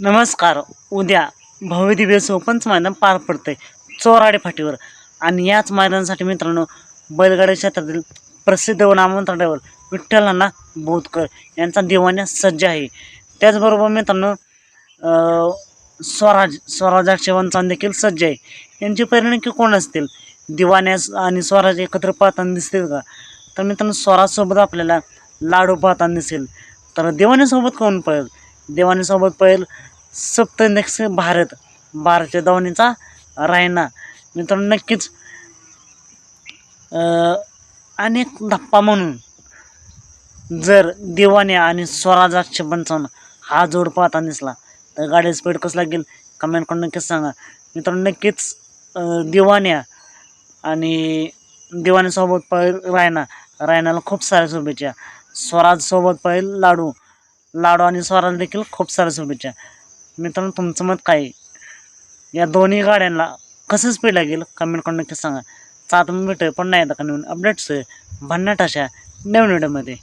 नमस्कार. उद्या भव्यदिव्य सोपंच मैदान पार पडतंय. चोराडे फाटीवर. आणि याच मैदानासाठी मित्रांनो बैलगाडी क्षेत्रातील प्रसिद्ध व नामवंत विठ्ठलांना विठ्ठल बोधकर यांचा दिवाण्या सज्ज आहे. त्याचबरोबर मित्रांनो स्वराज स्वराज शिवांचा देखील सज्ज आहे. यांची परिणाम कोण असतील? दिवाण्यास आणि स्वराज एकत्र पाहताना दिसतील का? तर मित्रांनो स्वराजसोबत आपल्याला लाडू पाहताना दिसेल. तर दिवाण्यासोबत कोण पळेल? देवानीसोबत पळेल सप्तनेक्स भारत भारतीय धावणीचा रायना. मित्रांनो नक्कीच अनेक धप्पा म्हणून जर दिवाण्या आणि स्वराजाक्ष पंचावन्न हा जोड पाहता दिसला तर गाडी स्पीड कसं लागेल? कमेंट करून नक्कीच सांगा. मित्रांनो नक्कीच दिवाण्या आणि दिवाण्यासोबत पहिल रायना. रायनाला खूप साऱ्या शुभेच्छा. स्वराजसोबत पहिल लाडू. लाडू आणि स्वराज देखील खूप साऱ्या शुभेच्छा. मित्रांनो तुमचं मत काय? या दोन्ही गाड्यांना कसं स्पीड लागेल? कमेंट करून नक्कीच सांगा. चालतं मी भेटूया पण नाही आता का नवीन अपडेट्स भन्नाट अशा नवीन व्हिडिओमध्ये